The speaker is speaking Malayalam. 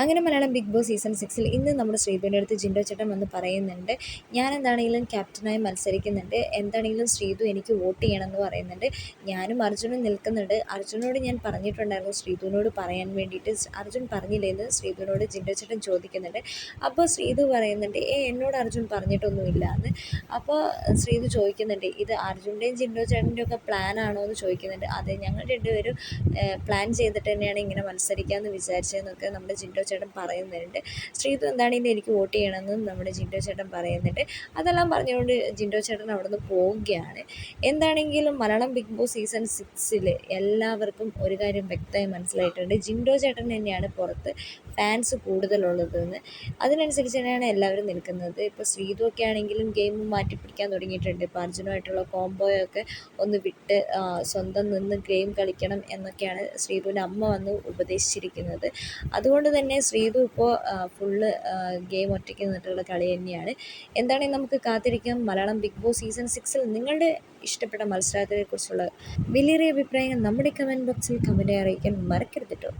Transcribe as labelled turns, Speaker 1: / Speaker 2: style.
Speaker 1: അങ്ങനെ മലയാളം ബിഗ് ബോസ് സീസൺ സിക്സിൽ ഇന്ന് നമ്മുടെ ശ്രീധുവിന്റെ അടുത്ത് ജിൻഡോ ചേട്ടൻ വന്ന് പറയുന്നുണ്ട് ഞാൻ എന്താണെങ്കിലും ക്യാപ്റ്റനായി മത്സരിക്കുന്നുണ്ട് എന്താണെങ്കിലും ശ്രീധു എനിക്ക് വോട്ട് ചെയ്യണമെന്ന് പറയുന്നുണ്ട്. ഞാനും അർജുനും നിൽക്കുന്നുണ്ട്. അർജുനോട് ഞാൻ പറഞ്ഞിട്ടുണ്ടായിരുന്നു ശ്രീധുവിനോട് പറയാൻ വേണ്ടിയിട്ട്. അർജുൻ പറഞ്ഞില്ലെന്ന് ശ്രീധുവിനോട് ജിൻഡോ ചേട്ടൻ ചോദിക്കുന്നുണ്ട്. അപ്പോൾ ശ്രീധു പറയുന്നുണ്ട് ഏ എന്നോട് അർജുൻ പറഞ്ഞിട്ടൊന്നുമില്ല എന്ന്. അപ്പോൾ ശ്രീധു ചോദിക്കുന്നുണ്ട് ഇത് അർജുന്റെയും ജിൻഡോ ചേട്ടന്റെയും ഒക്കെ പ്ലാൻ ആണോ എന്ന് ചോദിക്കുന്നുണ്ട്. അതെ ഞങ്ങൾ രണ്ടുപേരും പ്ലാൻ ചെയ്തിട്ട് തന്നെയാണ് ഇങ്ങനെ മത്സരിക്കാമെന്ന് വിചാരിച്ചതെന്നൊക്കെ നമ്മുടെ ജിൻഡോ ചേട്ടൻ പറയുന്നുണ്ട്. ശ്രീതു എന്താണെങ്കിലും എനിക്ക് വോട്ട് ചെയ്യണമെന്നും നമ്മുടെ ജിൻഡോ ചേട്ടൻ പറയുന്നുണ്ട്. അതെല്ലാം പറഞ്ഞുകൊണ്ട് ജിൻഡോ ചേട്ടൻ അവിടെ നിന്ന് പോവുകയാണ്. എന്താണെങ്കിലും മലയാളം ബിഗ് ബോസ് സീസൺ സിക്സിൽ എല്ലാവർക്കും ഒരു കാര്യം വ്യക്തമായി മനസ്സിലായിട്ടുണ്ട്. ജിൻഡോ ചേട്ടൻ തന്നെയാണ് പുറത്ത് ഫാൻസ് കൂടുതലുള്ളതെന്ന്. അതിനനുസരിച്ച് തന്നെയാണ് എല്ലാവരും നിൽക്കുന്നത്. ഇപ്പോൾ ശ്രീതു ഒക്കെ ആണെങ്കിലും ഗെയിം മാറ്റിപ്പിടിക്കാൻ തുടങ്ങിയിട്ടുണ്ട്. ഇപ്പോൾ അർജുനുമായിട്ടുള്ള കോംബോയൊക്കെ ഒന്ന് വിട്ട് സ്വന്തം നിന്ന് ഗെയിം കളിക്കണം എന്നൊക്കെയാണ് ശ്രീതുവിന്റെ അമ്മ വന്ന് ഉപദേശിച്ചിരിക്കുന്നത്. അതുകൊണ്ട് തന്നെ ശ്രീതു ഇപ്പോൾ ഫുള്ള് ഗെയിം ഒറ്റയ്ക്ക് നിന്നിട്ടുള്ള കളി തന്നെയാണ്. എന്താണെങ്കിൽ നമുക്ക് കാത്തിരിക്കാം. മലയാളം ബിഗ് ബോസ് സീസൺ സിക്സിൽ നിങ്ങളുടെ ഇഷ്ടപ്പെട്ട മത്സരത്തെക്കുറിച്ചുള്ള വലിയ അഭിപ്രായങ്ങൾ നമ്മുടെ കമന്റ് ബോക്സിൽ കമന്റ് അറിയിക്കാൻ മറക്കരുത് കേട്ടോ